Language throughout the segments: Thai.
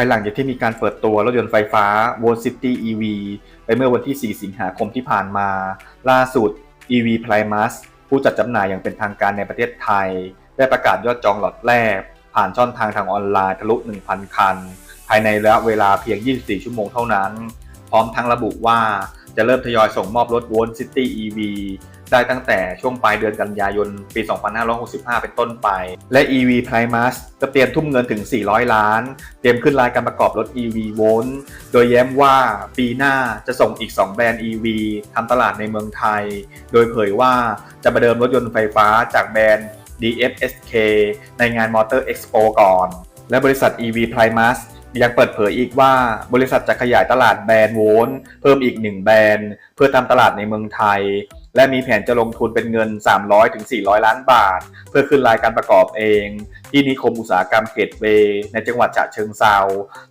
ายหลังจากที่มีการเปิดตัวรถยนต์ไฟฟ้า v o l City EV ไปเมื่อวันที่ 4 สิงหาคมที่ผ่านมา ล่าสุด EV Primus ผู้จัดจำหน่ายอย่างเป็นทางการในประเทศไทย ได้ประกาศยอดจองหลอตแรก ผ่านช่องทางทางออนไลน์ทะลุ 1,000 คัน ภายในระยะเวลาเพียง 24 ชั่วโมงเท่านั้น พร้อมทั้งระบุว่าจะเริ่มทยอยส่งมอบรถ v o l City EV ได้ตั้งแต่ช่วงปลายเดือนกันยายนปี 2565 เป็นต้นไป และ EV Primus ก็เตรียมทุ่มเงินถึง 400 ล้าน เตรียมขึ้นรายการประกอบรถ EV v o l โดยแย้มว่าปีหน้าจะส่งอีก 2 แบรนด์ EV ทำตลาดในเมืองไทย โดยเผยว่าจะประเดิมรถยนต์ไฟฟ้าจากแบรนด์ DFSK ในงาน Motor Expo ก่อน และบริษัท EV Primus ยังเปิดเผยอีกว่าบริษัทจะขยายตลาดแบรนด์โวลต์เพิ่มอีก1แบรนด์ เพื่อทำตลาดในเมืองไทย และมีแผนจะลงทุนเป็นเงิน 300-400ล้านบาท เพื่อขึ้นรายการประกอบเอง ที่นิคมอุตสาหกรรมเกตเวย์ในจังหวัดฉะเชิงเซา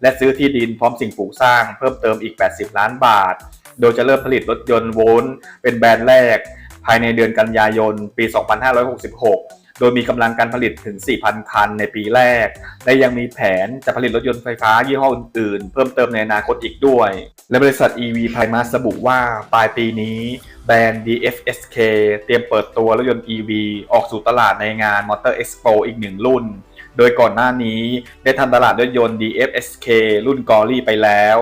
และซื้อที่ดินพร้อมสิ่งปลูกสร้างเพิ่มเติมอีก 80 ล้านบาท โดยจะเริ่มผลิตรถยนต์โวลต์เป็นแบรนด์แรก ภายในเดือนกันยายนปี 2566 โดยมีกำลังการผลิตถึง 4,000 คันในปีแรก และยังมีแผนจะผลิตรถยนต์ไฟฟ้ายี่ห้ออื่นๆ เพิ่มเติมในอนาคตอีกด้วย และบริษัท EV Primus ระบุว่าปลายปีนี้แบรนด์ DFSK เตรียมเปิดตัวรถยนต์ EV ออกสู่ตลาดในงาน Motor Expo อีกหนึ่งรุ่น โดยก่อนหน้านี้ได้ทำตลาดรถยนต์ DFSK รุ่นกอรี่ไปแล้ว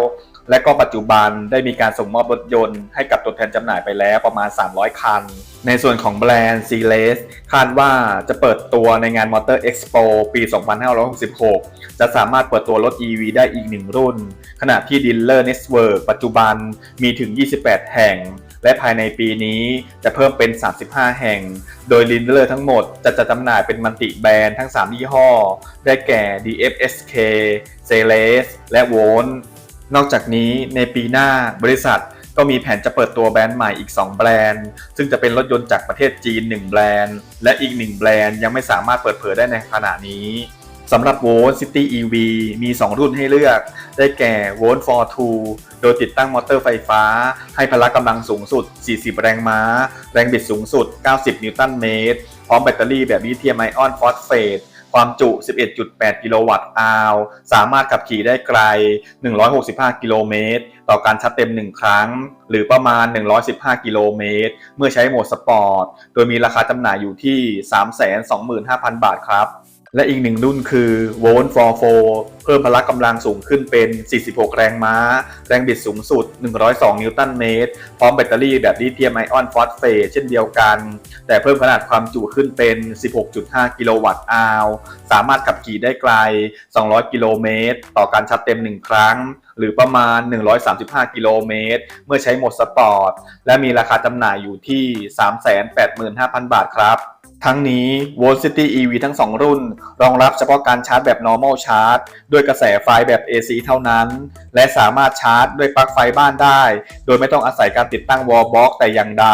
และก็ปัจจุบันได้มีการส่งมอบรถยนต์ให้กับตัวแทนจำหน่ายไปแล้วประมาณ 300 คัน ในส่วนของแบรนด์ c l e s คาดว่าจะเปิดตัวในงาน Motor Expo ปี 2566 จะสามารถเปิดตัวรถ EV ได้อีกหนึ่งรุ่น ขณะที่ Dealer Network ปัจจุบันมีถึง 28 แห่ง และภายในปีนี้จะเพิ่มเป็น 35 แห่ง โดย Dealer ทั้งหมดจะจัดจำหน่ายเป็นมัลติแบรนด์ทั้ง 3 ยี่ห้อ ได้แก่ DFSK, c e l e s และ Volt นอกจากนี้ในปีหน้าบริษัทก็มีแผนจะเปิดตัวแบรนด์ใหม่อีก 2 แบรนด์ ซึ่งจะเป็นรถยนต์จากประเทศจีน 1 แบรนด์ และอีก 1 แบรนด์ยังไม่สามารถเปิดเผยได้ในขณะนี้สำหรับ v o l t City EV มี 2 รุ่นให้เลือก ได้แก่ v o l t for 2โดยติดตั้งมอเตอร์ไฟฟ้า ให้พละกำลังสูงสุด 40 แรงม้า แรงบิดสูงสุด 90 นิวตันเมตร พร้อมแบตเตอรี่แบบลิเธียมไอออนฟอสเฟต ความจุ 11.8 กิโลวัตต์อาวสามารถขับขี่ได้ไกล 165 กิโลเมตร ต่อการชาร์จเต็ม 1 ครั้ง หรือประมาณ 115 กิโลเมตร เมื่อใช้โหมดสปอร์ต โดยมีราคาจำหน่ายอยู่ที่ 325,000 บาทครับ และอีกหนึ่งรุ่นคือ Volt for 4เพิ่มพละกำลังสูงขึ้นเป็น 46 แรงม้า แรงบิดสูงสุด 102 นิวตันเมตร พร้อมแบตเตอรี่แบบลิเธียมไอออนฟอสเฟตเช่นเดียวกัน แต่เพิ่มขนาดความจุขึ้นเป็น 16.5 กิโลวัตต์อาวสามารถขับขี่ได้ไกล 200 กิโลเมตร ต่อการชาร์จเต็ม 1 ครั้ง หรือประมาณ 135 กิโลเมตร เมื่อใช้โหมดสปอร์ต และมีราคาจำหน่ายอยู่ที่ 385,000 บาทครับ ทั้งนี้ Volt City EV ทั้ง 2 รุ่น รองรับเฉพาะการชาร์จแบบ normal charge ด้วยกระแสไฟแบบ AC เท่านั้น และสามารถชาร์จด้วยปลั๊กไฟบ้านได้ โดยไม่ต้องอาศัยการติดตั้ง wall box แต่อย่างใด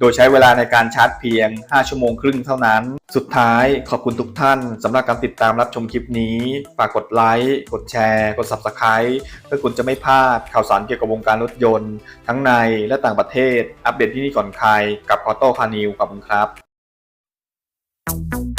โดยใช้เวลาในการชาร์จเพียง 5 ชั่วโมงครึ่งเท่านั้น สุดท้ายขอบคุณทุกท่านสำหรับการติดตามรับชมคลิปนี้ ฝากกดไลค์ กดแชร์ กด Subscribe เพื่อคุณจะไม่พลาดข่าวสารเกี่ยวกับวงการรถยนต์ ทั้งในและต่างประเทศ อัปเดตที่นี่ก่อนใคร กับ Auto c a r n e w ขอบคุณครับ Thank you